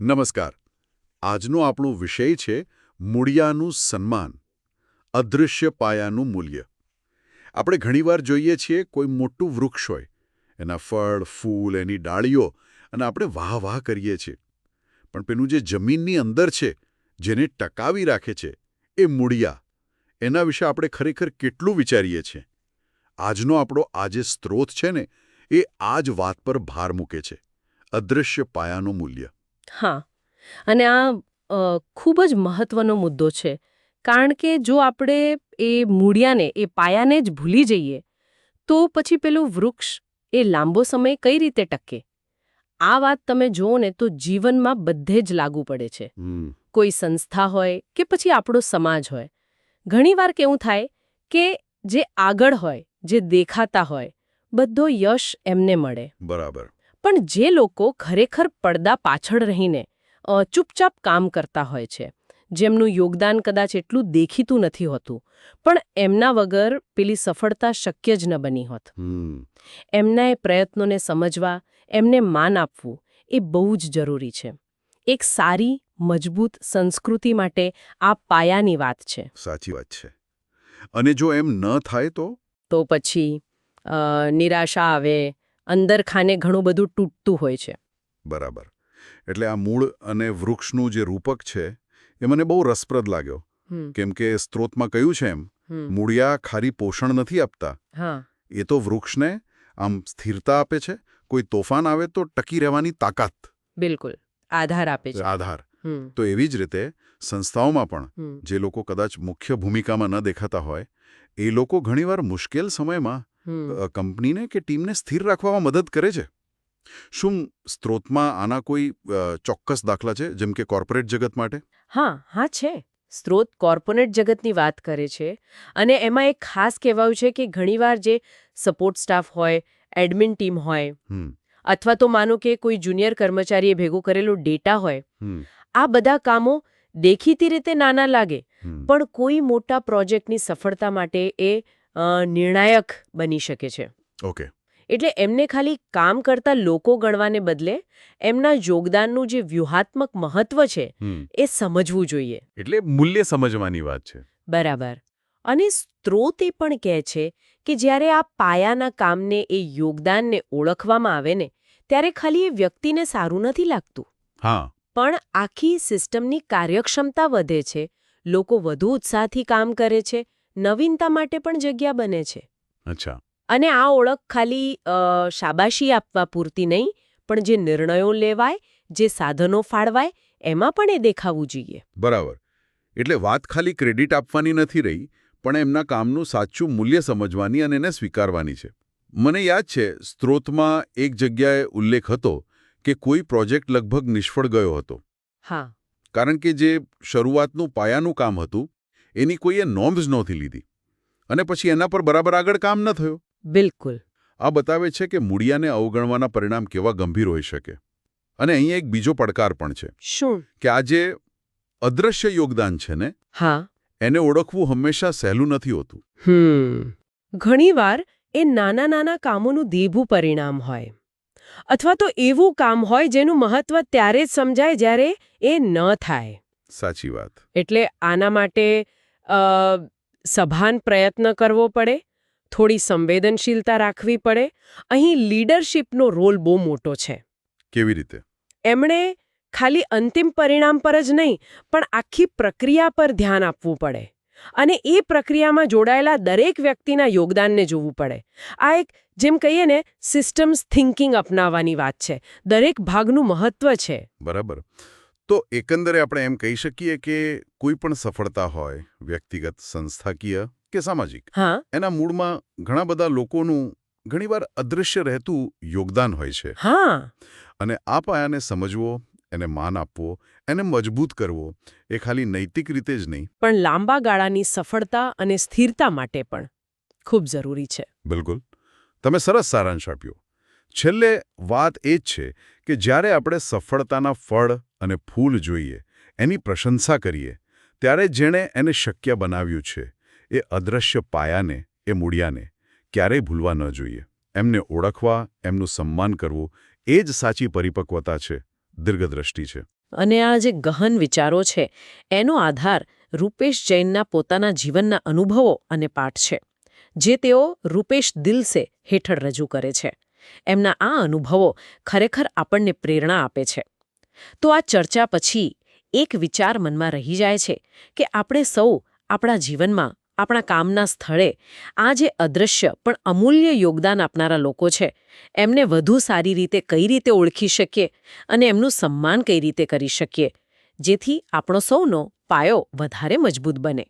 નમસ્કાર. આજનો આપણો વિષય છે મૂળિયાનું સન્માન, અદૃશ્ય પાયાનું મૂલ્ય. આપણે ઘણીવાર જોઈએ છીએ કોઈ મોટું વૃક્ષ હોય, એના ફળ, ફૂલ, એની ડાળીઓ, અને આપણે વાહ વાહ કરીએ છીએ. પણ પેલું જે જમીનની અંદર છે, જેને ટકાવી રાખે છે, એ મૂળિયા. એના વિશે આપણે ખરેખર કેટલું વિચારીએ છીએ? આજનો આપણો આ જે સ્ત્રોત છે ને, એ આ જ વાત પર ભાર મૂકે છે, અદૃશ્ય પાયાનું મૂલ્ય. હા. અને આ અ, ખૂબ જ મહત્વનો મુદ્દો છે. કારણ કે જો આપણે એ મૂળિયાને એ પાયાને જ ભૂલી જઈએ તો પછી પેલું વૃક્ષ એ લાંબો સમય કઈ રીતે ટકે? આ વાત તમે જુઓ ને તો જીવનમાં બધે જ લાગુ પડે છે. હમ. કોઈ સંસ્થા હોય કે પછી આપણો સમાજ હોય. ઘણીવાર કેવું થાય કે જે આગળ હોય જે દેખાતા હોય બધો યશ એમને મળે. બરાબર. પણ જે લોકો ખરેખર પડદા પાછળ રહીને ચૂપચાપ કામ કરતા હોય છે જેમનું યોગદાન કદાચ એટલું દેખીતું નથી હોતું પણ એમના વગર પેલી સફળતા શક્ય જ ન બની હોત. એમના એ પ્રયત્નોને સમજવા એમને માન આપવું એ બહુ જ જરૂરી છે. એક સારી મજબૂત સંસ્કૃતિ માટે આ પાયાની વાત છે. સાચી વાત છે. અને જો એમ ન થાય તો? તો પછી નિરાશા આવે અંદર ખાને ઘણું બધું તૂટતું હોય છે. બરાબર. એટલે આ મૂળ અને વૃક્ષનું જે રૂપક છે એ મને બહુ રસપ્રદ લાગ્યો. કેમ કે સ્ત્રોતમાં કહ્યું છે એમ મૂળિયા ખાલી પોષણ નથી આપતા. એ તો વૃક્ષને આમ સ્થિરતા આપે છે કોઈ તોફાન આવે તો ટકી રહેવાની તાકાત. બિલકુલ. આધાર આપે છે. આધાર. તો એવી જ રીતે સંસ્થાઓમાં પણ જે લોકો કદાચ મુખ્ય ભૂમિકામાં ન દેખાતા હોય એ લોકો ઘણીવાર મુશ્કેલ સમયમાં કંપનીને કે ટીમને સ્થિર રાખવામાં મદદ કરે છે? શું સ્ત્રોતમાં આના કોઈ ચોક્કસ દાખલા છે જેમ કે કોર્પોરેટ જગત માટે? હા હા છે. સ્ત્રોત કોર્પોરેટ જગતની વાત કરે છે અને એમાં એક ખાસ કહેવાયું છે કે ઘણીવાર જે સપોર્ટ સ્ટાફ હોય એડમિન ટીમ હોય અથવા તો માનો કે કોઈ જુનિયર કર્મચારીએ ભેગું કરેલો ડેટા હોય આ બધા કામો દેખીતી રીતે નાના લાગે. પણ કોઈ મોટા પ્રોજેક્ટની સફળતા માટે એ નિર્ણાયક બની શકે છે. ઓકે. એટલે એમને ખાલી કામ કરતા લોકો ગણવાને બદલે એમના યોગદાનનું જે વ્યૂહાત્મક મહત્વ છે એ સમજવું જોઈએ. એટલે મૂલ્ય સમજવાની વાત છે. બરાબર. અને સ્ત્રોત એ પણ કહે છે કે જ્યારે આ પાયાના કામને એ યોગદાનને ઓળખવામાં આવે ને ત્યારે ખાલી એ વ્યક્તિને સારું નથી લાગતું. હા. પણ આખી સિસ્ટમની કાર્યક્ષમતા વધે છે લોકો વધુ ઉત્સાહથી કામ કરે છે નવીનતા માટે પણ જગ્યા બને છે. અચ્છા. અને આ ઓળખ ખાલી શાબાશી આપવા પૂરતી નહીં પણ જે નિર્ણયો લેવાય જે સાધનો ફાળવાય એમાં પણ એ દેખાવું જોઈએ. બરાબર. એટલે વાત ખાલી ક્રેડિટ આપવાની નથી રહી પણ એમના કામનું સાચું મૂલ્ય સમજવાની અને એને સ્વીકારવાની છે. મને યાદ છે સ્ત્રોતમાં એક જગ્યાએ ઉલ્લેખ હતો કે કોઈ પ્રોજેક્ટ લગભગ નિષ્ફળ ગયો હતો. હા. કારણ કે જે શરૂઆતનું પાયાનું કામ હતું એની કોઈએ નોંધ જ નહોતી લીધી. અને પછી એના પર બરાબર આગળ કામ ન થયું. બિલકુલ. આ બતાવે છે કે મૂળિયાને અવગણવાના પરિણામ કેવા ગંભીર હોઈ શકે. અને અહીંયા એક બીજો પડકાર પણ છે. શું? કે આ જે અદૃશ્ય યોગદાન છે ને હા. એને ઓળખવું હંમેશા સહેલું નથી હોતું. હમ. ઘણીવાર એ નાના નાના કામોનું દેભું પરિણામ હોય. અથવા તો એવું કામ હોય જેનું મહત્વ ત્યારે જ સમજાય જ્યારે એ ન થાય. સાચી વાત. એટલે આના માટે સભાન પ્રયત્ન કરવો પડે થોડી સંવેદનશીલતા રાખવી પડે. અહીં લીડરશિપનો રોલ બહુ મોટો છે. કેવી રીતે? એમણે ખાલી અંતિમ પરિણામ પર જ નહીં પણ આખી પ્રક્રિયા પર ધ્યાન આપવું પડે. અને એ પ્રક્રિયામાં જોડાયેલા દરેક વ્યક્તિના યોગદાનને જોવું પડે. આ એક જેમ કહીએ ને સિસ્ટમ્સ થિંકિંગ અપનાવવાની વાત છે. દરેક ભાગનું મહત્વ છે. બરાબર. તો એકંદરે આપણે એમ કહી શકીએ કે કોઈ પણ સફળતા હોય વ્યક્તિગત સંસ્થાકીય કે સામાજિક હા. એના મૂળમાં ઘણા બધા લોકોનું ઘણીવાર અદૃશ્ય રહેતું યોગદાન હોય છે. હા. અને આ પાયાને સમજવો એને માન આપવો એને મજબૂત કરવો એ ખાલી નૈતિક રીતે જ નહીં. પણ લાંબા ગાળાની સફળતા અને સ્થિરતા માટે પણ ખૂબ જરૂરી છે. બિલકુલ. તમે સરસ સારાંશ આપ્યો. છેલ્લે વાત એ જ છે કે જ્યારે આપણે સફળતાના ફળ અને ફૂલ જોઈએ, એની પ્રશંસા કરીએ, ત્યારે જેણે એને શક્ય બનાવ્યું છે, એ અદૃશ્ય પાયાને, એ મૂળિયાને ક્યારેય ભૂલવા ન જોઈએ. એમને ઓળખવા, એમનું સન્માન કરવું, એ જ સાચી પરિપક્વતા છે, દીર્ઘદ્રષ્ટિ છે. અને આ જે ગહન વિચારો છે, એનો આધાર રૂપેશ જૈનના પોતાના જીવનના અનુભવો અને પાઠ છે, જે તેઓ રૂપેશ દિલસે હેઠળ રજૂ કરે છે. એમના આ અનુભવો ખરેખર આપણને પ્રેરણા આપે છે. તો આ ચર્ચા પછી એક વિચાર મનમાં રહી જાય છે કે આપણે સૌ આપણા જીવનમાં, આપણા કામના સ્થળે આ જે અદૃશ્ય પણ અમૂલ્ય યોગદાન આપનારા લોકો છે, એમને વધુ સારી રીતે કઈ રીતે ઓળખી શકીએ અને એમનું સન્માન કઈ રીતે કરી શકીએ, જેથી આપણો સૌનો પાયો વધારે મજબૂત બને.